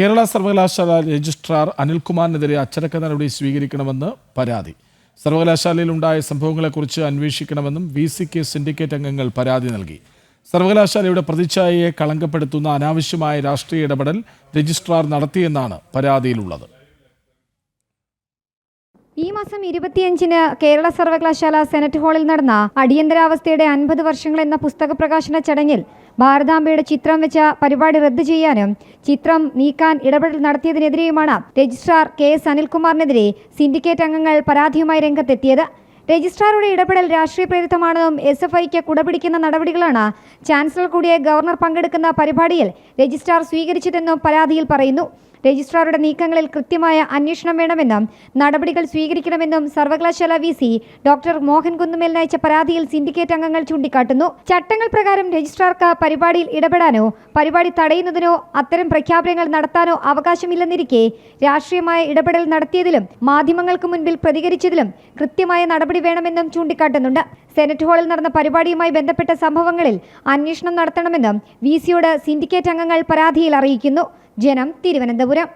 കേരള സർവകലാശാല രജിസ്ട്രാർ അനിൽകുമാറിനെതിരെ അച്ചടക്ക നടപടി സ്വീകരിക്കണമെന്ന് പരാതി. സർവകലാശാലയിലുണ്ടായ സംഭവങ്ങളെക്കുറിച്ച് അന്വേഷിക്കണമെന്നും വി സി കെ സിൻഡിക്കേറ്റ് അംഗങ്ങൾ പരാതി നൽകി. സർവകലാശാലയുടെ പ്രതിച്ഛായയെ കളങ്കപ്പെടുത്തുന്ന അനാവശ്യമായ രാഷ്ട്രീയ ഇടപെടൽ രജിസ്ട്രാർ നടത്തിയെന്നാണ് പരാതിയിലുള്ളത്. മാസം ഇരുപത്തിയഞ്ചിന് കേരള സർവകലാശാല സെനറ്റ് ഹാളിൽ നടന്ന അടിയന്തരാവസ്ഥയുടെ അൻപത് വർഷങ്ങൾ എന്ന പുസ്തക പ്രകാശന ചടങ്ങിൽ ഭാരതാംബയുടെ ചിത്രം വെച്ച പരിപാടി റദ്ദു ചെയ്യാനും ചിത്രം നീക്കാൻ ഇടപെടൽ നടത്തിയതിനെതിരെയുമാണ് രജിസ്ട്രാർ കെ എസ് അനിൽകുമാറിനെതിരെ സിൻഡിക്കേറ്റ് അംഗങ്ങൾ പരാതിയുമായി രംഗത്തെത്തിയത്. രജിസ്ട്രാറുടെ ഇടപെടൽ രാഷ്ട്രീയ പ്രേരിതമാണെന്നും എസ് എഫ് ഐക്ക് കുടപിടിക്കുന്ന നടപടികളാണ് ചാൻസലർ കൂടിയ ഗവർണർ പങ്കെടുക്കുന്ന പരിപാടിയിൽ രജിസ്ട്രാർ സ്വീകരിച്ചതെന്നും പരാതിയിൽ പറയുന്നു. രജിസ്ട്രാറുടെ നീക്കങ്ങളിൽ കൃത്യമായ അന്വേഷണം വേണമെന്നും നടപടികൾ സ്വീകരിക്കണമെന്നും സർവകലാശാല വി സി ഡോക്ടർ മോഹൻ അയച്ച പരാതിയിൽ സിൻഡിക്കേറ്റ് അംഗങ്ങൾ ചൂണ്ടിക്കാട്ടുന്നു. ചട്ടങ്ങൾ പ്രകാരം രജിസ്ട്രാർക്ക് പരിപാടിയിൽ ഇടപെടാനോ പരിപാടി തടയുന്നതിനോ അത്തരം പ്രഖ്യാപനങ്ങൾ നടത്താനോ അവകാശമില്ലെന്നിരിക്കെ രാഷ്ട്രീയമായ ഇടപെടൽ നടത്തിയതിലും മാധ്യമങ്ങൾക്ക് മുൻപിൽ പ്രതികരിച്ചതിലും കൃത്യമായ നടപടി വേണമെന്നും ചൂണ്ടിക്കാട്ടുന്നുണ്ട്. സെനറ്റ് ഹാളിൽ നടന്ന പരിപാടിയുമായി ബന്ധപ്പെട്ട സംഭവങ്ങളിൽ അന്വേഷണം നടത്തണമെന്നും വി സിയോട് സിൻഡിക്കേറ്റ് അംഗങ്ങൾ പരാതിയിൽ അറിയിക്കുന്നു. ജനം തിരുവനന്തപുരം.